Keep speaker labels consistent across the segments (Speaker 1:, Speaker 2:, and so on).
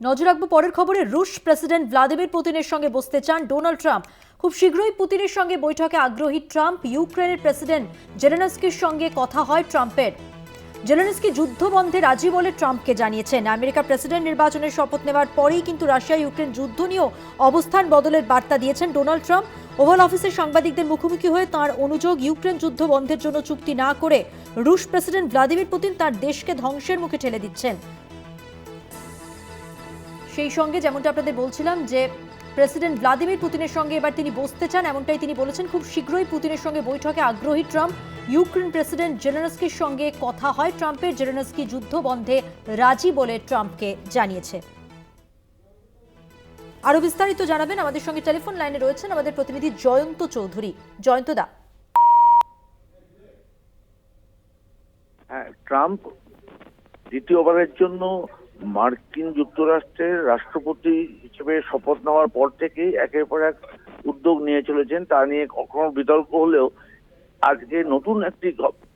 Speaker 1: নজর রাখব পরের খবরে, রুশ প্রেসিডেন্ট ভ্লাদিমির পুতিনের সঙ্গে বসতে চান ডোনাল্ড ট্রাম্প। খুব শীঘ্রই পুতিনের সঙ্গে বৈঠকে আগ্রহী ট্রাম্প, ইউক্রেনের প্রেসিডেন্ট জেলেনস্কির সঙ্গে কথা হয় ট্রাম্পের। জেলেনস্কি যুদ্ধ বন্ধে রাজি বলে ট্রাম্পকে জানিয়েছেন। আমেরিকা প্রেসিডেন্ট নির্বাচনের শপথ নেওয়ার পরেই কিন্তু রাশিয়া, ইউক্রেন যুদ্ধ নিয়েও অবস্থান বদলের বার্তা দিয়েছেন ডোনাল্ড ট্রাম্প। ওভাল অফিসের সাংবাদিকদের মুখোমুখি হয়ে তার অনুযোগ ইউক্রেন যুদ্ধ বন্ধের জন্য চুক্তি না করে রুশ প্রেসিডেন্ট ভ্লাদিমির পুতিন তার দেশকে ধ্বংসের মুখে ঠেলে দিচ্ছেন। সেই সঙ্গে যেমনটা আপনাদের বলছিলাম যে প্রেসিডেন্ট ভ্লাদিমির পুতিনের সঙ্গে এবার তিনি বসতে চান, এমনটাই তিনি বলেছেন। খুব শীঘ্রই পুতিনের সঙ্গে বৈঠকে আগ্রহী ট্রাম্প। ইউক্রেন প্রেসিডেন্ট জেলেনস্কির সঙ্গে কথা হয় ট্রাম্পের। জেলেনস্কি যুদ্ধ বন্ধে রাজি বলে ট্রাম্পকে জানিয়েছে। আরও বিস্তারিত জানাবেন আমাদের সঙ্গে টেলিফোন লাইনে রয়েছেন আমাদের প্রতিনিধি জয়ন্ত চৌধুরী। জয়ন্ত দা।
Speaker 2: হ্যাঁ ট্রাম্প দ্বিতীয়বারের জন্য মার্কিন যুক্তরাষ্ট্রের রাষ্ট্রপতি হিসেবে শপথ নেওয়ার পর থেকে একের পর এক উদ্যোগ নিয়ে চলেছেন। তা নিয়ে কখনো বিতর্ক হলেও আজকে নতুন একটি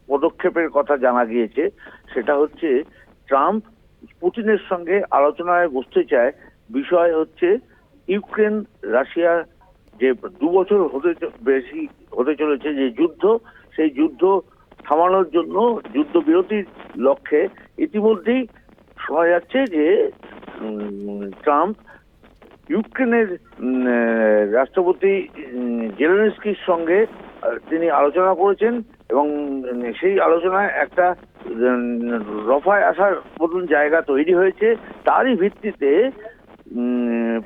Speaker 2: পদক্ষেপের কথা জানা গিয়েছে। সেটা হচ্ছে, ট্রাম্প পুতিনের সঙ্গে আলোচনায় বসতে চায় বিষয় হচ্ছে, ইউক্রেন রাশিয়ার যে দু বছর হতে বেশি হতে চলেছে যে যুদ্ধ, সেই যুদ্ধ থামানোর জন্য যুদ্ধবিরতির লক্ষ্যে ইতিমধ্যেই শোনা যাচ্ছে যে ট্রাম্প ইউক্রেনের রাষ্ট্রপতি জেলেনস্কির সঙ্গে তিনি আলোচনা করেছেন এবং সেই আলোচনায় একটা রফায় আসার মতন জায়গা তৈরি হয়েছে। তারই ভিত্তিতে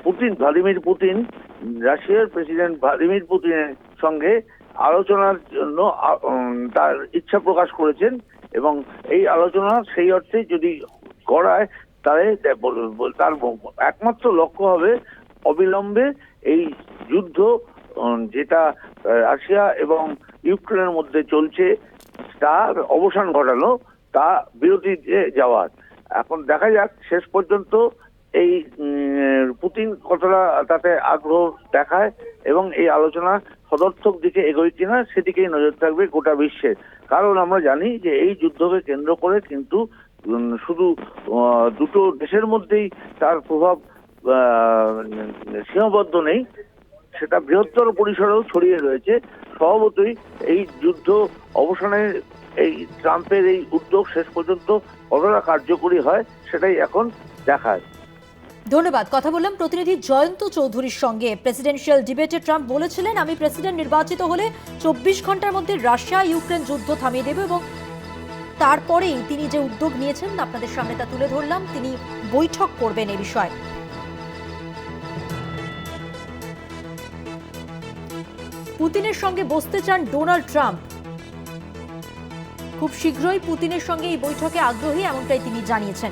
Speaker 2: পুতিন, ভ্লাদিমির পুতিন, রাশিয়ার প্রেসিডেন্ট ভ্লাদিমির পুতিনের সঙ্গে আলোচনার জন্য তার ইচ্ছা প্রকাশ করেছেন এবং এই আলোচনা সেই অর্থে যদি করায় তাহলে তার একমাত্র লক্ষ্য হবে অবিলম্বে এই যুদ্ধ যেটা রাশিয়া এবং ইউক্রেনের মধ্যে চলছে, তার অবসান ঘটানো তা বিরতিতে যাওয়ার। এখন দেখা যাক, শেষ পর্যন্ত এই পুতিন কতটা তাতে আগ্রহ দেখায় এবং এই আলোচনা সদর্থক দিকে এগোয় কিনা, সেদিকেই নজর থাকবে গোটা বিশ্বের কারণ আমরা জানি যে এই যুদ্ধকে কেন্দ্র করে কিন্তু শুধু দুটো দেশের মধ্যেই তার প্রভাব সীমাবদ্ধ নেই। সেটা বৃহত্তর পরিসরেও ছড়িয়ে রয়েছে। স্বভাবতই এই যুদ্ধ অবসানের এই ট্রাম্পের এই উদ্যোগ শেষ পর্যন্ত কতটা কার্যকরী হয়, সেটাই এখন দেখায়।
Speaker 1: ধন্যবাদ। কথা বললাম প্রতিনিধি জয়ন্ত চৌধুরীর সঙ্গে। প্রেসিডেন্সিয়াল ডিবেটে ট্রাম্প বলেছিলেন, আমি প্রেসিডেন্ট নির্বাচিত হলে চব্বিশ ঘণ্টার মধ্যে রাশিয়া ইউক্রেন যুদ্ধ থামিয়ে দেবে এবং তারপরেই তিনি যে উদ্যোগ নিয়েছেন, আপনাদের সামনে তা তুলে ধরলাম। তিনি বৈঠক করবেন এ বিষয়ে। পুতিনের সঙ্গে বসতে চান ডোনাল্ড ট্রাম্প। খুব শীঘ্রই পুতিনের সঙ্গে এই বৈঠকে আগ্রহী, এমনটাই তিনি জানিয়েছেন।